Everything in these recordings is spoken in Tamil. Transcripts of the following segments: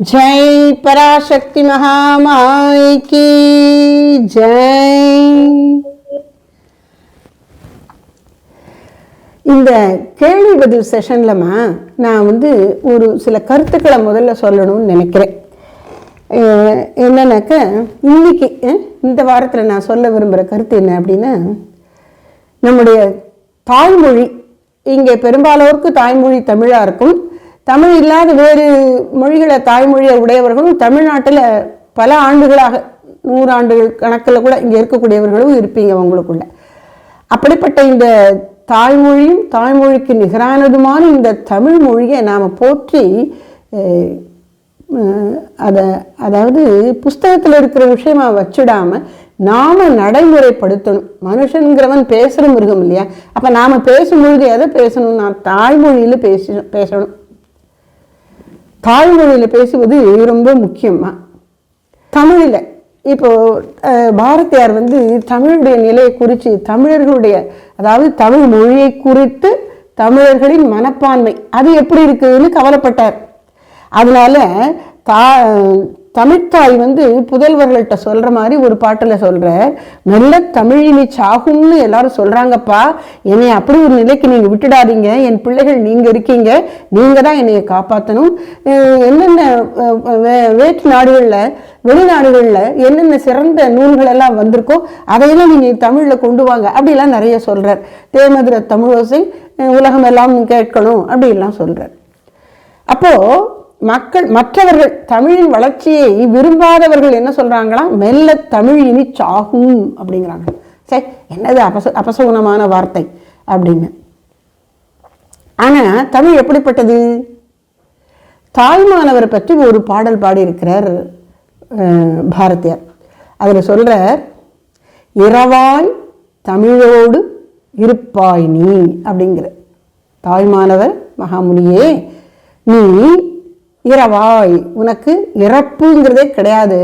जय पराशक्ति महामाई की जय இந்த கேள்வி பதில் செஷன்லமா நான் வந்து ஒரு சில கருத்துக்களை முதல்ல சொல்லணும்னு நினைக்கிறேன் அஹ் என்னன்னாக்க இன்னைக்கு அஹ் இந்த வாரத்தில் நான் சொல்ல விரும்புகிற கருத்து என்ன அப்படின்னா நம்முடைய தாய்மொழி இங்கே பெரும்பாலோருக்கு தாய்மொழி தமிழாக இருக்கும் தமிழ் இல்லாத வேறு மொழிகளை தாய்மொழியை உடையவர்களும் தமிழ்நாட்டில் பல ஆண்டுகளாக நூறாண்டுகள் கணக்கில் கூட இங்கே இருக்கக்கூடியவர்களும் இருப்பீங்க உங்களுக்குள்ள. அப்படிப்பட்ட இந்த தாய்மொழியும் தாய்மொழிக்கு நிகரானதுமான இந்த தமிழ் மொழியை நாம் போற்றி அதை அதாவது புஸ்தகத்தில் இருக்கிற விஷயமா வச்சிடாம நாம நடைமுறைப்படுத்தணும். மனுஷனுங்கிறவன் பேசுகிற மிருகம் இல்லையா? அப்போ நாம் பேசும்பொழுது எதை பேசணும்? நான் தாய்மொழியில் பேசி பேசணும். தாய்மொழியில் பேசுவது ரொம்ப முக்கியமாக தமிழில். இப்போ பாரதியார் வந்து தமிழுடைய நிலையை குறித்து தமிழர்களுடைய அதாவது தமிழ் மொழியை குறித்து தமிழர்களின் மனப்பான்மை அது எப்படி இருக்குதுன்னு கவலைப்பட்டார். அதனால் தா தமிழ்த்தாய் வந்து புதல்வர்கள்ட்ட சொல்கிற மாதிரி ஒரு பாட்டில் சொல்ற நல்ல தமிழினி சாகும்னு எல்லாரும் சொல்கிறாங்கப்பா என்னை அப்படி ஒரு நிலைக்கு நீங்கள் விட்டுடாதீங்க. என் பிள்ளைகள் நீங்கள் இருக்கீங்க. நீங்கள் தான் என்னையை காப்பாற்றணும் என்னென்ன வே- வேற்று நாடுகளில் வெளிநாடுகளில் என்னென்ன சிறந்த நூல்கள் எல்லாம் வந்திருக்கோ அதையெல்லாம் நீங்கள் தமிழில் கொண்டு வாங்க. அப்படிலாம் நிறைய சொல்கிறார் தேமதுர தமிழோசை உலகமெல்லாம் கேட்கணும் அப்படிலாம் சொல்கிறார் அப்போது மக்கள் மற்றவர்கள் தமிழின் வளர்ச்சியை விரும்பாதவர்கள் என்ன சொல்கிறாங்களா மெல்ல தமிழ் இனி சாகும் அப்படிங்கிறாங்க. சரி என்னது அபச அபசகுணமான வார்த்தை அப்படின்னு. ஆனா தமிழ் எப்படிப்பட்டது? தாய்மானவரை பற்றி ஒரு பாடல் பாடியிருக்கிறார் அஹ், பாரதியார். அதில் சொல்கிறார் இரவாய் தமிழோடு இருப்பாய் நீ அப்படிங்கிற. தாய்மானவர் மகாமுனியே நீ இரவாய் உனக்கு இறப்புங்கிறதே கிடையாது.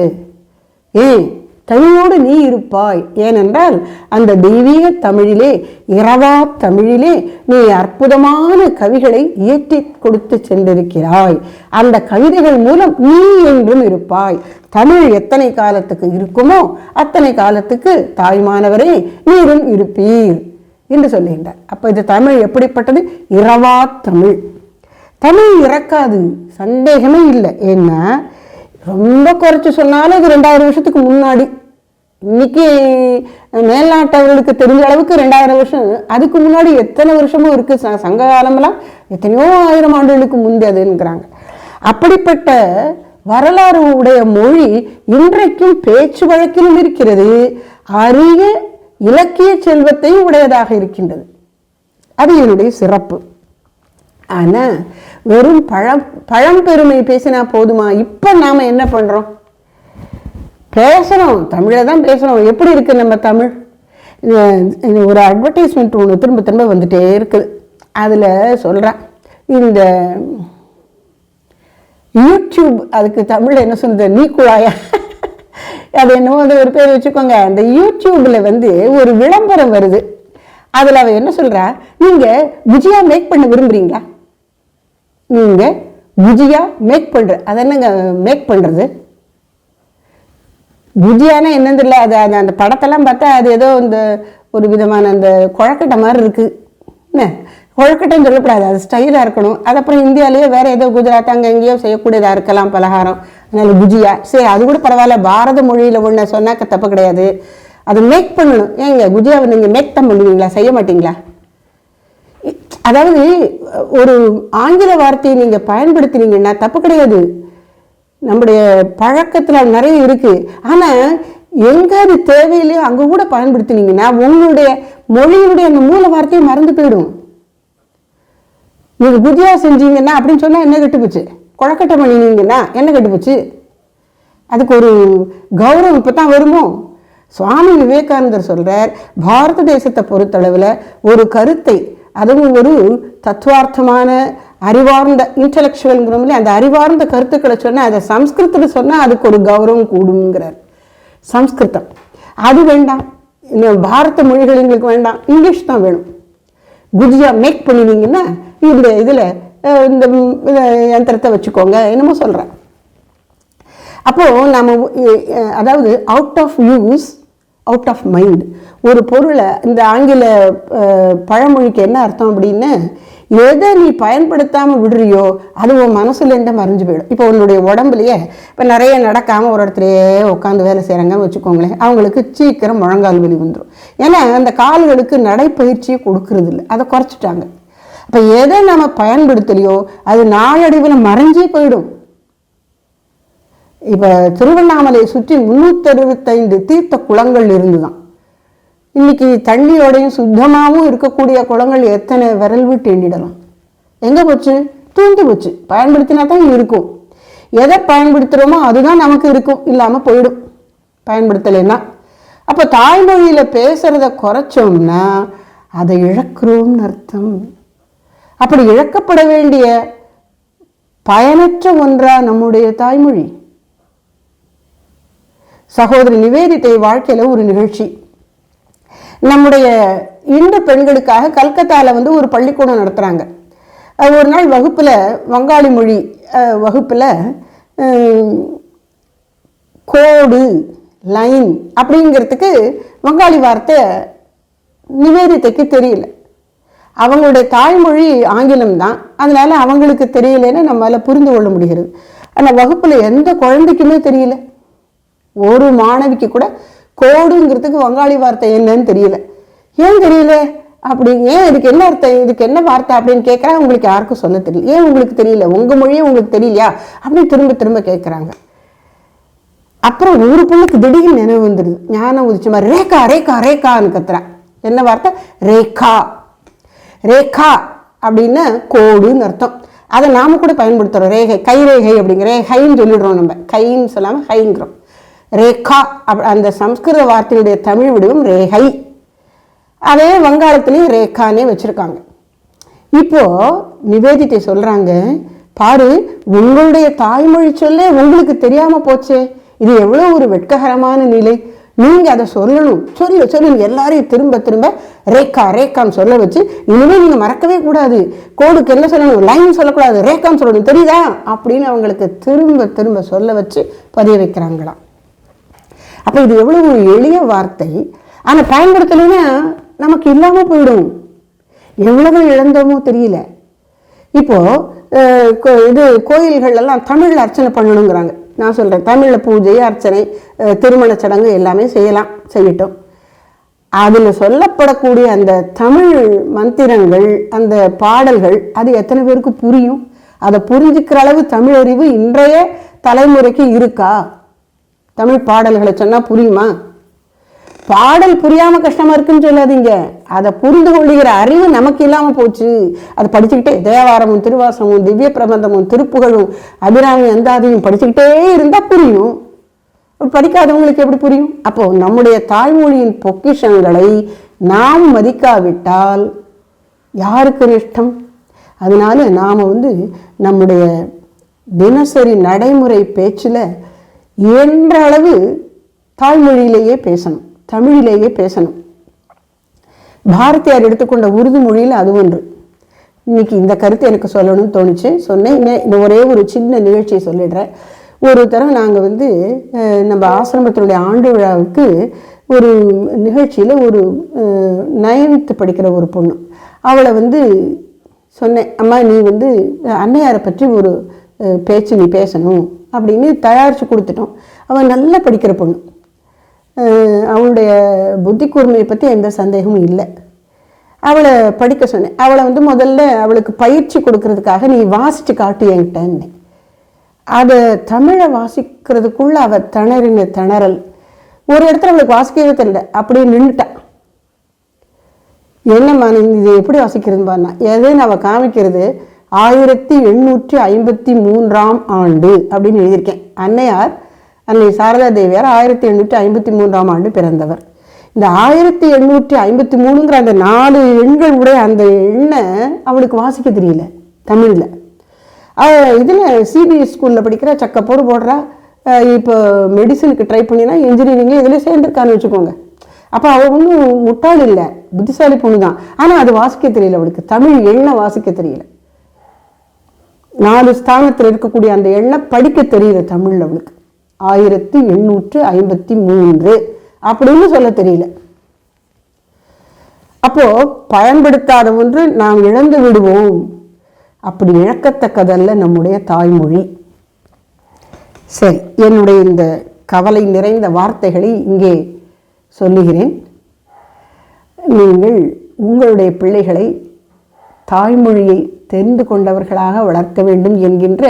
ஏன் தமிழோடு நீ இருப்பாய். ஏனென்றால் அந்த தெய்வீக தமிழிலே இரவா தமிழிலே நீ அற்புதமான கவிகளை இயற்றி கொடுத்து சென்றிருக்கிறாய். அந்த கவிதைகள் மூலம் நீ என்றும் இருப்பாய். தமிழ் எத்தனை காலத்துக்கு இருக்குமோ அத்தனை காலத்துக்கு தாய்மானவரே நீரும் இருப்பீர் என்று சொல்லுகின்றார். அப்ப இது தமிழ் எப்படிப்பட்டது? இரவா தமிழ். தமிழ் இறக்காது. சந்தேகமே இல்லை. ஏன்னா ரொம்ப குறைச்சி சொன்னாலும் இது ரெண்டாயிரம் வருஷத்துக்கு முன்னாடி. இன்னைக்கு மேல்நாட்டவர்களுக்கு தெரிஞ்ச அளவுக்கு ரெண்டாயிரம் வருஷம் அதுக்கு முன்னாடி எத்தனை வருஷமும் இருக்கு. ச- சங்க காலமெல்லாம் எத்தனையோ ஆயிரம் ஆண்டுகளுக்கு முந்தையதுங்கிறாங்க அப்படிப்பட்ட வரலாறு உடைய மொழி இன்றைக்கும் பேச்சு வழக்கிலும் இருக்கிறது. அரிய இலக்கிய செல்வத்தையும் உடையதாக இருக்கின்றது. அது என்னுடைய சிறப்பு. ஆனால் வெறும் பழம் பழம்பெருமை பேசினா போதுமா? இப்போ நாம் என்ன பண்ணுறோம் பேசுகிறோம் தமிழை தான் பேசுகிறோம் எப்படி இருக்குது நம்ம தமிழ்? ஒரு அட்வர்டைஸ்மெண்ட் ஒன்று திரும்ப திரும்ப வந்துகிட்டே இருக்குது அதில் சொல்கிறேன் இந்த யூடியூப் அதுக்கு தமிழில் என்ன சொல்றது? நீ குழாயா? அது என்னமோ அது ஒரு பேர் வச்சுக்கோங்க. அந்த யூடியூப்பில் வந்து ஒரு விளம்பரம் வருது. அதில் அவள் என்ன சொல்கிறா நீங்கள் விஜயா மேக் பண்ண விரும்புறீங்களா? நீங்கள் குஜியா மேக் பண்ணுற அது என்னங்க மேக் பண்ணுறது குஜியானா என்னன்னு தெரியல அது அந்த அந்த படத்தெல்லாம் பார்த்தா அது ஏதோ இந்த ஒரு விதமான அந்த குழக்கட்டை மாதிரி இருக்குது என்ன? குழக்கட்டைன்னு சொல்லக்கூடாது அது ஸ்டைலாக இருக்கணும். அது அப்புறம் இந்தியாவிலேயே வேறு ஏதோ குஜராத் அங்கே எங்கேயோ செய்யக்கூடியதாக இருக்கலாம் பலகாரம். அதனால் குஜியா சரி அது கூட பரவாயில்ல பாரத மொழியில் ஒன்று சொன்னாக்க தப்பு கிடையாது. அதை மேக் பண்ணணும். ஏங்க குஜியாவை நீங்கள் மேக் தான் பண்ணுவீங்களா? செய்ய மாட்டீங்களா? அதாவது ஒரு ஆங்கில வார்த்தையை நீங்கள் பயன்படுத்தினீங்கன்னா தப்பு கிடையாது. நம்முடைய பழக்கத்தில் நிறைய இருக்குது ஆனால் எங்க அது தேவையில்லையோ அங்கே கூட பயன்படுத்தினீங்கன்னா உங்களுடைய மொழியினுடைய அந்த மூல வார்த்தையை மறந்து போயிடும். நீங்கள் குஜியா செஞ்சீங்கன்னா அப்படின்னு சொன்னால் என்ன கெட்டுப்போச்சு? குழக்கட்டை பண்ணினீங்கன்னா என்ன கெட்டுப்போச்சு? அதுக்கு ஒரு கௌரவம் இப்போ தான் வருமோ? சுவாமி விவேகானந்தர் சொல்கிறார் பாரத தேசத்தை பொறுத்தளவில் ஒரு கருத்தை அதுவும் ஒரு தத்துவார்த்தமான அறிவார்ந்த இன்டலெக்சுவல்ங்கிறோம்ல அந்த அறிவார்ந்த கருத்துக்களை சொன்னால் அதை சம்ஸ்கிருதத்தில் சொன்னால் அதுக்கு ஒரு கௌரவம் கூடுங்கிறார் சம்ஸ்கிருதம். அது வேண்டாம். இந்த பாரத மொழிகள் எங்களுக்கு வேண்டாம். இங்கிலீஷ் தான் வேணும். குஜியா மேக் பண்ணினீங்கன்னா இந்த இதில் இந்த யந்திரத்தை வச்சுக்கோங்க என்னமோ சொல்கிறேன் அப்போது நம்ம அஹ் அதாவது out of use out of mind ஒரு பொருளை இந்த ஆங்கில அஹ், பழமொழிக்கு என்ன அர்த்தம் அப்படின்னு எதை நீ பயன்படுத்தாமல் விடுறியோ அது உன் மனசுலேருந்து மறைஞ்சு போயிடும். இப்போ உன்னுடைய உடம்புலையே இப்போ நிறைய நடக்காமல் ஒரு இடத்துலையே உட்காந்து வேலை செய்கிறாங்கன்னு வச்சுக்கோங்களேன் அவங்களுக்கு சீக்கிரம் முழங்கால் வலி வந்துடும் ஏன்னா அந்த கால்களுக்கு நடைப்பயிற்சியை கொடுக்கறது இல்லை அதை குறைச்சிட்டாங்க. இப்போ எதை நம்ம பயன்படுத்தலையோ அது நாளடைவில் மறைஞ்சே போயிடும். இப்போ திருவண்ணாமலையை சுற்றி முந்நூற்றறுபத்தைந்து தீர்த்த குளங்கள் இருந்துதான். இன்னைக்கு தண்ணியோடையும் சுத்தமாகவும் இருக்கக்கூடிய குளங்கள் எத்தனை விரல் விட்டு எண்ணிடலாம்? எங்கே போச்சு? தூந்து போச்சு. பயன்படுத்தினா தான் இருக்கும். எதை பயன்படுத்துகிறோமோ அதுதான் நமக்கு இருக்கும். இல்லாமல் போயிடும். பயன்படுத்தலைன்னா. அப்போ தாய்மொழியில் பேசுகிறத குறைச்சோம்னா அதை இழக்கிறோம்னு அர்த்தம். அப்படி இழக்கப்பட வேண்டிய பயனற்ற ஒன்றா நம்முடைய தாய்மொழி. சகோதரி நிவேதித்தை வாழ்க்கையில் ஒரு நிகழ்ச்சி. நம்முடைய இந்து பெண்களுக்காக கல்கத்தால வந்து ஒரு பள்ளிக்கூடம் நடத்துறாங்க. ஒரு நாள் வகுப்புல வங்காளி மொழி அஹ், வகுப்புல கோடு லைன் அப்படிங்கிறதுக்கு வங்காளி வார்த்தை நிவேதித்தைக்கு தெரியல. அவங்களுடைய தாய்மொழி ஆங்கிலம் தான். அதனால அவங்களுக்கு தெரியலன்னு நம்மளால புரிந்து கொள்ள முடிகிறது. ஆனால் வகுப்புல எந்த குழந்தைக்குமே தெரியல. ஒரு மாணவிக்கு கூட கோடுங்கிறதுக்கு வங்காளி வார்த்தை என்னன்னு தெரியல. ஏன் தெரியல? அப்படி ஏன் இதுக்கு என்ன அர்த்தம்? இதுக்கு என்ன வார்த்தை அப்படின்னு கேட்குறா உங்களுக்கு யாருக்கும் சொல்ல தெரியல. ஏன் உங்களுக்கு தெரியல? உங்கள் மொழியே உங்களுக்கு தெரியலையா? அப்படின்னு திரும்ப திரும்ப கேட்குறாங்க. அப்புறம் ஒரு பொண்ணுக்கு திடீர்னு நினைவு வந்துடுது ஞானம் உதிச்ச மாதிரி ரேகா ரேகா ரேகான்னு கத்துறேன் என்ன வார்த்தை? ரேகா. ரேகா அப்படின்னா கோடுன்னு அர்த்தம். அதை நாம கூட பயன்படுத்துகிறோம் ரேகை கை ரேகை அப்படிங்கிற ஹைன்னு சொல்லிடுறோம் நம்ம. கைன்னு சொல்லாமல் ஹைங்கிறோம். ரேகா அப் அந்த சம்ஸ்கிருத வார்த்தையுடைய தமிழ் வடிவம் ரேகை. அதே வங்காளத்துலேயும் ரேகானே வச்சுருக்காங்க. இப்போ நிவேதித்தை சொல்கிறாங்க பாரு உங்களுடைய தாய்மொழி சொல்லே உங்களுக்கு தெரியாமல் போச்சே. இது எவ்வளோ ஒரு வெட்ககரமான நிலை. நீங்கள் அதை சொல்லணும். சொல்லு சொல்லு எல்லாரையும் திரும்ப திரும்ப ரேக்கா ரேக்கான்னு சொல்ல வச்சு இனிமேல் நீங்கள் மறக்கவே கூடாது. கோடுக்கு என்ன சொல்லணும்? லைன் சொல்லக்கூடாது. ரேக்கான்னு சொல்லணும். தெரியுதா? அப்படின்னு அவங்களுக்கு திரும்ப திரும்ப சொல்ல வச்சு பதிய வைக்கிறாங்களாம். அப்போ இது எவ்வளவு ஒரு எளிய வார்த்தை. ஆனால் பயன்படுத்தலைன்னா நமக்கு இல்லாமல் போயிடும். எவ்வளவு இழந்தோமோ தெரியல. இப்போ இது கோயில்கள் எல்லாம் தமிழில் அர்ச்சனை பண்ணணுங்கிறாங்க. நான் சொல்கிறேன் தமிழில் பூஜை அர்ச்சனை திருமண சடங்கு எல்லாமே செய்யலாம் செய்யட்டும். அதில் சொல்லப்படக்கூடிய அந்த தமிழ் மந்திரங்கள் அந்த பாடல்கள் அது எத்தனை பேருக்கு புரியும்? அதை புரிஞ்சுக்கிற அளவு தமிழ் அறிவு இன்றைய தலைமுறைக்கு இருக்கா? தமிழ் பாடல்களை சொன்னால் புரியுமா? பாடல் புரியாமல் கஷ்டமாக இருக்குன்னு சொல்லாதீங்க. அதை புரிந்து கொள்ளுகிற அறிவு நமக்கு இல்லாமல் போச்சு. அதை படிச்சுக்கிட்டே தேவாரமும் திருவாசமும் திவ்ய பிரபந்தமும் திருப்புகழும் அபிராமி அந்தாதியும் படிச்சுக்கிட்டே இருந்தால் புரியும். படிக்காதவங்களுக்கு எப்படி புரியும்? அப்போ நம்முடைய தாய்மொழியின் பொக்கிஷங்களை நாம் மதிக்காவிட்டால் யாருக்கு நஷ்டம் அதனால நாம் வந்து நம்முடைய தினசரி நடைமுறை பேச்சில் இயன்ற அளவு தாய்மொழியிலேயே பேசணும் தமிழிலேயே பேசணும். பாரதியார் எடுத்துக்கொண்ட உருது மொழியில் அது ஒன்று. இன்னைக்கு இந்த கருத்து எனக்கு சொல்லணும்னு தோணுச்சு. சொன்னேன். இன்னும் இந்த ஒரே ஒரு சின்ன நிகழ்ச்சியை சொல்லிடுறேன். ஒரு தரம் நாங்கள் வந்து நம்ம ஆசிரமத்தினுடைய ஆண்டு விழாவுக்கு ஒரு நிகழ்ச்சியில் ஒரு நயன்த்து படிக்கிற ஒரு பொண்ணு. அவளை வந்து சொன்னேன் அம்மா நீ வந்து அன்னையாரை பற்றி ஒரு பேச்சு நீ பேசணும் அப்படின்னு தயாரித்து கொடுத்துட்டோம். அவள் நல்லா படிக்கிற பொண்ணு. அவளுடைய புத்தி கூர்மையை பற்றி எந்த சந்தேகமும் இல்லை. அவளை படிக்க சொன்னேன். அவளை வந்து முதல்ல அவளுக்கு பயிற்சி கொடுக்கறதுக்காக நீ வாசித்து காட்டு என்கிட்டன்னு அதை தமிழை வாசிக்கிறதுக்குள்ள அவள் திணறின திணறல். ஒரு இடத்துல அவளுக்கு வாசிக்கவே தெரியல. அப்படியே நின்றுட்டா என்னம்மா நீ இது எப்படி வாசிக்கிறதுன்னு பாருனா எதுன்னு அவள் காமிக்கிறது ஆயிரத்தி எண்ணூற்றி ஐம்பத்தி மூன்றாம் ஆண்டு அப்படின்னு எழுதியிருக்கேன். அன்னையார் அன்னை சாரதா தேவியார் ஆயிரத்தி எண்ணூற்றி ஐம்பத்தி மூன்றாம் ஆண்டு பிறந்தவர். இந்த ஆயிரத்தி எண்ணூற்றி ஐம்பத்தி மூணுங்கிற அந்த நாலு எண்கள் உடைய அந்த எண்ணை அவளுக்கு வாசிக்க தெரியல தமிழில். இதில் சிபிஎஸ் ஸ்கூலில் படிக்கிற சக்கப்போடு போடுறா. இப்போ மெடிசனுக்கு ட்ரை பண்ணினா இன்ஜினியரிங்கில் இதில் சேர்ந்துருக்கான்னு வச்சுக்கோங்க. அப்போ அவள் ஒன்றும் முட்டாள் இல்லை புத்திசாலி பொண்ணு தான். ஆனால் அது வாசிக்க தெரியல அவளுக்கு தமிழ் எண்ணை வாசிக்க தெரியல. நாலு ஸ்தானத்தில் இருக்கக்கூடிய அந்த எண்ணை படிக்க தெரியல தமிழில் அவளுக்கு. ஆயிரத்தி எண்ணூற்று ஐம்பத்தி மூன்று. அப்படின்னு சொல்ல தெரியல. அப்போ பயன்படுத்தாத ஒன்று நாம் இழந்து விடுவோம். அப்படி இழக்கத்தக்கதல்ல நம்முடைய தாய்மொழி. சரி என்னுடைய இந்த கவலை நிறைந்த வார்த்தைகளை இங்கே சொல்லுகிறேன். நீங்கள் உங்களுடைய பிள்ளைகளை தாய்மொழியை தெரிந்து கொண்டவர்களாக வளர்க்க வேண்டும் என்கின்ற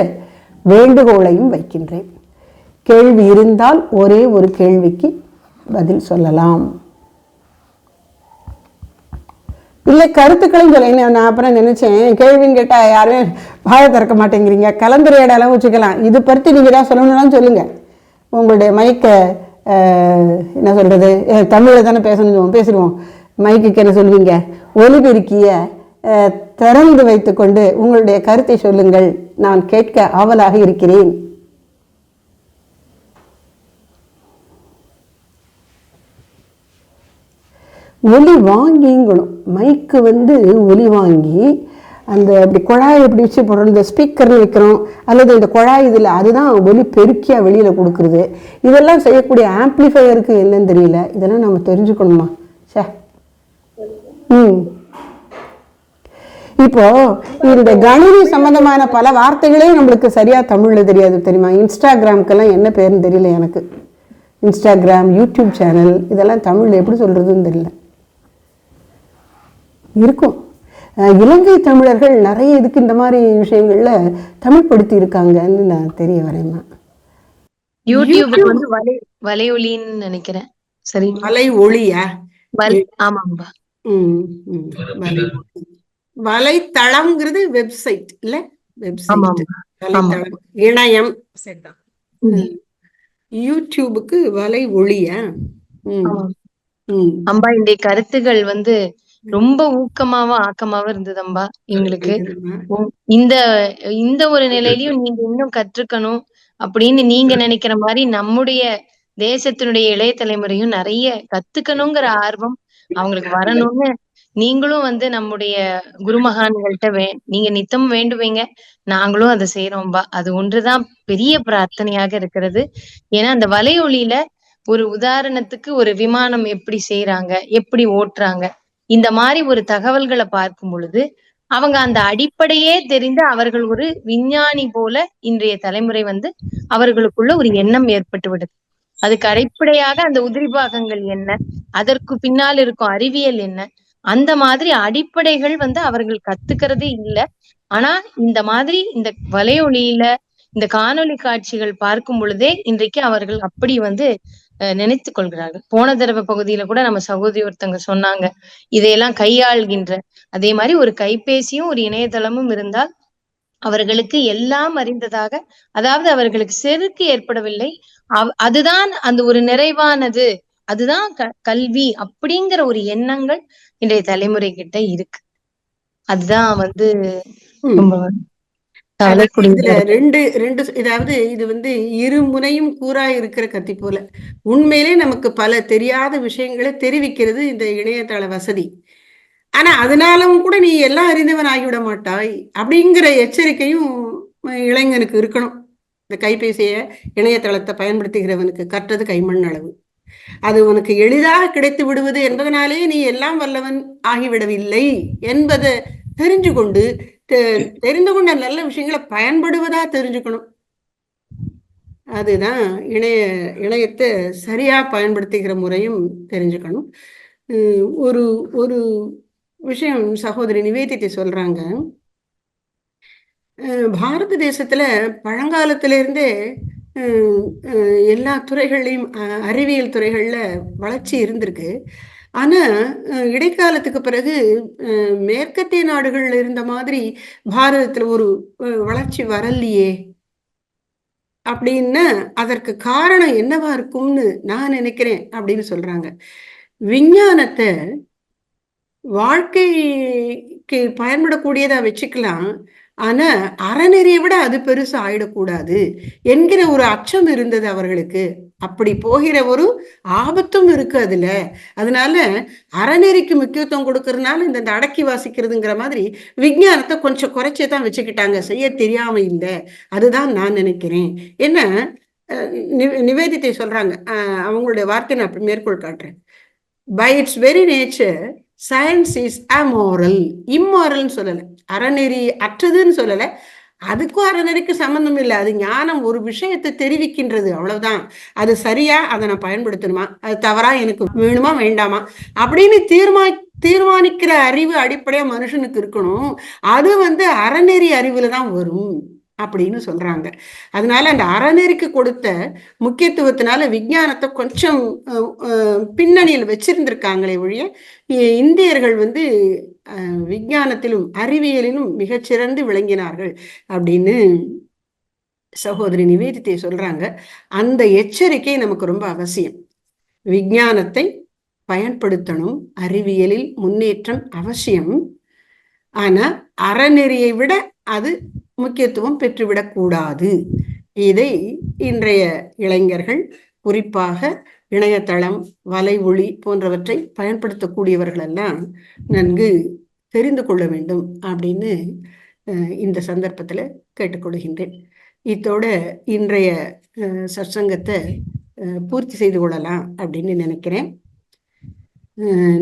வேண்டுகோளையும் வைக்கின்றேன். கேள்வி இருந்தால் ஒரே ஒரு கேள்விக்கு பதில் சொல்லலாம். இல்லை கருத்துக்களையும் சொல்ல நான் அப்புறம் நினைச்சேன் கேள்வின்னு கேட்டால் யாரும் வாழ திறக்க மாட்டேங்கிறீங்க. கலந்துரையாடலாம் வச்சுக்கலாம். இது பற்றி நீங்கள் தான் சொல்லணும்னாலும் சொல்லுங்கள் உங்களுடைய மைக்க என்ன சொல்கிறது தமிழில் தானே பேசணும் பேசிடுவோம். மைக்குக்கு என்ன சொல்லுவீங்க? ஒலிபெருக்கிய திறந்து வைத்துக்கொண்டு உங்களுடைய கருத்தை சொல்லுங்கள். நான் கேட்க ஆவலாக இருக்கிறேன். ஒலி வாங்கிங்கணும். மைக்கு வந்து ஒலி வாங்கி அந்த அப்படி குழாய் எப்படி வச்சு போடுறோம் இந்த ஸ்பீக்கர்னு வைக்கிறோம் அல்லது இந்த குழாய் இதில் அதுதான் ஒலி பெருக்கியாக வெளியில் கொடுக்குறது. இதெல்லாம் செய்யக்கூடிய ஆம்ப்ளிஃபையருக்கு என்னன்னு தெரியல. இதெல்லாம் நம்ம தெரிஞ்சுக்கணுமா? சே ம். இப்போ இந்த கணினி சம்பந்தமான பல வார்த்தைகளே நம்மளுக்கு சரியா தமிழ்ல தெரியாது தெரியுமா? இன்ஸ்டாகிராமுக்கெல்லாம் என்ன பேருன்னு தெரியல எனக்கு. இன்ஸ்டாகிராம் யூடியூப் சேனல் இதெல்லாம் தமிழ்ல எப்படி சொல்றதுன்னு தெரியல. இருக்கும். இலங்கை தமிழர்கள் நிறைய இதுக்கு இந்த மாதிரி விஷயங்கள்ல தமிழ் படுத்தி இருக்காங்கன்னு நான் தெரிய வரேம்மா. யூடியூப் வந்து வலை வலையொலின்னு நினைக்கிறேன். சரி. வலை ஒளியா ஆமாம்பா வலைத்தளம்ங்கிறது வெப்சைட் இல்ல? வெப்சைட் வலைத்தளம். இணையம். யூடியூபுக்கு வலை ஒளியா. அம்பா இந்த கருத்துகள் வந்து ரொம்ப ஊக்கமாவும் ஆக்கமாவும் இருந்ததம்பா எங்களுக்கு இந்த இந்த ஒரு நிலையிலயும் நீங்க இன்னும் கற்றுக்கணும் அப்படின்னு நீங்க நினைக்கிற மாதிரி நம்முடைய தேசத்தினுடைய இளைய தலைமுறையும் நிறைய கத்துக்கணுங்கிற ஆர்வம் அவங்களுக்கு வரணும்னு நீங்களும் வந்து நம்முடைய குருமகான்கள்ட்ட வே நீங்க நித்தம் வேண்டுவீங்க. நாங்களும் அதை செய்யறோம்பா அது ஒன்றுதான் பெரிய பிரார்த்தனையாக இருக்கிறது. ஏன்னா அந்த வலையொலியில ஒரு உதாரணத்துக்கு ஒரு விமானம் எப்படி செய்யறாங்க எப்படி ஓட்டுறாங்க இந்த மாதிரி ஒரு தகவல்களை பார்க்கும் பொழுது அவங்க அந்த அடிப்படையே தெரிந்து அவர்கள் ஒரு விஞ்ஞானி போல இன்றைய தலைமுறை வந்து அவர்களுக்குள்ள ஒரு எண்ணம் ஏற்பட்டு விடுது அதுக்கு அடிப்படையாக அந்த உதிரி பாகங்கள் என்ன அதற்கு பின்னால் இருக்கும் அறிவியல் என்ன அந்த மாதிரி அடிப்படைகள் வந்து அவர்கள் கத்துக்கிறதே இல்லை. ஆனா இந்த மாதிரி இந்த வலையொலியில இந்த காணொலி காட்சிகள் பார்க்கும் பொழுதே இன்றைக்கு அவர்கள் அப்படி வந்து நினைத்து கொள்கிறார்கள். போன தடவை பகுதியில கூட நம்ம சகோதரி ஒருத்தங்க சொன்னாங்க இதையெல்லாம் கையாள்கின்ற. அதே மாதிரி ஒரு கைபேசியும் ஒரு இணையதளமும் இருந்தால் அவர்களுக்கு எல்லாம் அறிந்ததாக அதாவது அவர்களுக்கு செருக்கு ஏற்படவில்லை. அதுதான் அந்த ஒரு நிறைவானது. அதுதான் கல்வி அப்படிங்கிற ஒரு எண்ணங்கள் இன்றைய தலைமுறை கிட்ட இருக்கு. அதுதான் வந்து ரொம்ப ரெண்டு ரெண்டு இதாவது இது வந்து இரு முனையும் கூறா இருக்கிற கத்தி போல. உண்மையிலே நமக்கு பல தெரியாத விஷயங்களை தெரிவிக்கிறது இந்த இணையதள வசதி. ஆனா அதனாலும் கூட நீ எல்லாம் அறிந்தவன் ஆகிவிட மாட்டாய் அப்படிங்கிற எச்சரிக்கையும் இளைஞனுக்கு இருக்கணும். இந்த கைபேசிய இணையதளத்தை பயன்படுத்துகிறவனுக்கு கற்றது கைமண் அளவு. அது உனக்கு எளிதாக கிடைத்து விடுவது என்பதனாலே நீ எல்லாம் வல்லவன் ஆகிவிடவில்லை என்பதை தெரிஞ்சு கொண்டு தெரிந்து கொண்ட நல்ல விஷயங்களை பயன்படுவதா தெரிஞ்சுக்கணும். அதுதான் இணைய இணையத்தை சரியா பயன்படுத்துகிற முறையும் தெரிஞ்சுக்கணும். ஒரு ஒரு விஷயம் சகோதரி நிவேதித்தை சொல்றாங்க. பாரத தேசத்துல பழங்காலத்திலிருந்தே எல்லா துறைகள்லையும் அறிவியல் துறைகளில் வளர்ச்சி இருந்திருக்கு. ஆனால் இடைக்காலத்துக்கு பிறகு மேற்கத்திய நாடுகள்ல இருந்த மாதிரி பாரதத்தில் ஒரு வளர்ச்சி வரலையே. அப்படின்னா அதற்கு காரணம் என்னவா இருக்கும்னு நான் நினைக்கிறேன் அப்படின்னு சொல்றாங்க. விஞ்ஞானத்தை வாழ்க்கைக்கு பயன்படக்கூடியதா வச்சுக்கலாம். ஆனா அறநெறியை விட அது பெருசு ஆயிடக்கூடாது என்கிற ஒரு அச்சம் இருந்தது அவர்களுக்கு. அப்படி போகிற ஒரு ஆபத்தும் இருக்கு அதுல. அதனால அறநெறிக்கு முக்கியத்துவம் கொடுக்கறதுனால இந்த அடக்கி வாசிக்கிறதுங்கிற மாதிரி விஞ்ஞானத்தை கொஞ்சம் குறைச்சே தான் வச்சுக்கிட்டாங்க. செய்ய தெரியாம இல்லை. அதுதான் நான் நினைக்கிறேன். என்ன நிவேதித்தை சொல்றாங்க. அவங்களுடைய வார்த்தை நான் அப்படி மேற்கோள் காட்டுறேன். By its very nature science is amoral இம்மாரல்னு சொல்லலை. அறநெறி அற்றதுன்னு சொல்லலை. அதுக்கும் அறநெறிக்கு சம்மந்தம் இல்லை. அது ஞானம் ஒரு விஷயத்தை தெரிவிக்கின்றது. அவ்வளவுதான். அது சரியா? அதை நான் பயன்படுத்தணுமா? அது தவறா? எனக்கு வேணுமா? வேண்டாமா? அப்படின்னு தீர்மா தீர்மானிக்கிற அறிவு அடிப்படையா மனுஷனுக்கு இருக்கணும். அது வந்து அறநெறி அறிவுல தான் வரும். அப்படின்னு சொல்றாங்க. அதனால அந்த அறநெறிக்கு கொடுத்த முக்கியத்துவத்தினால விஞ்ஞானத்தை கொஞ்சம் பின்னணியில் வச்சிருந்திருக்காங்களே ஒழிய இந்தியர்கள் வந்து விஞ்ஞானத்திலும் அறிவியலிலும் மிகச்சிறந்து விளங்கினார்கள் அப்படின்னு சகோதரி நிவேதித்தை சொல்றாங்க. அந்த எச்சரிக்கை நமக்கு ரொம்ப அவசியம். விஞ்ஞானத்தை பயன்படுத்தணும் அறிவியலில் முன்னேற்றம் அவசியம். ஆனா அறநெறியை விட அது முக்கியத்துவம் பெற்றுவிடக்கூடாது. இதை இன்றைய இளைஞர்கள் குறிப்பாக இணையதளம் வலை ஒளி போன்றவற்றை பயன்படுத்தக்கூடியவர்கள் நன்கு தெரிந்து கொள்ள வேண்டும் அப்படின்னு இந்த சந்தர்ப்பத்தில் கேட்டுக்கொள்கின்றேன். இத்தோட இன்றைய சற்சங்கத்தை பூர்த்தி செய்து கொள்ளலாம் அப்படின்னு நினைக்கிறேன்.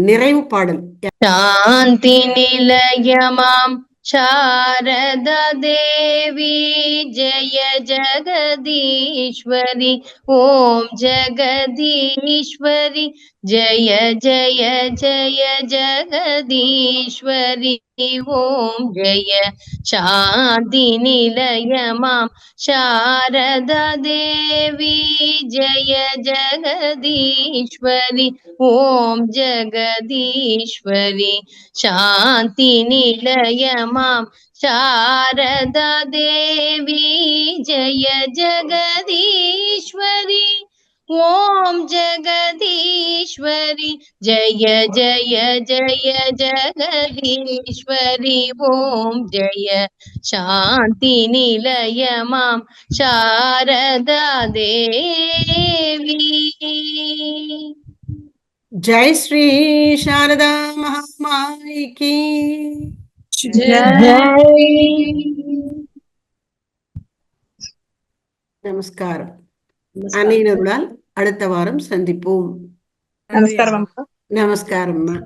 நிறைவு பாடல். சாந்தி நிலையமாம் शारदा देवी जय जगदीश्वरी ओम जगदीश्वरि जय जय जय जगदीश्वरि। ॐ जय शान्तिनिलयमां शारदा देवी जय जगदीश्वरि ॐ जगदीश्वरि शान्तिनिलयमां शारदा देवी जय जगदीश्वरि ॐ जगदीश्वरि जय जय जय जगदीश्वरि ॐ जय शान्तिनिलय मां शारदा देवी जय श्री शारदा महामाई की जय नमस्कार అన్ని కూడా அடுத்த வாரம் சந்திப்போம். நமஸ்காரம் நமஸ்காரம்மா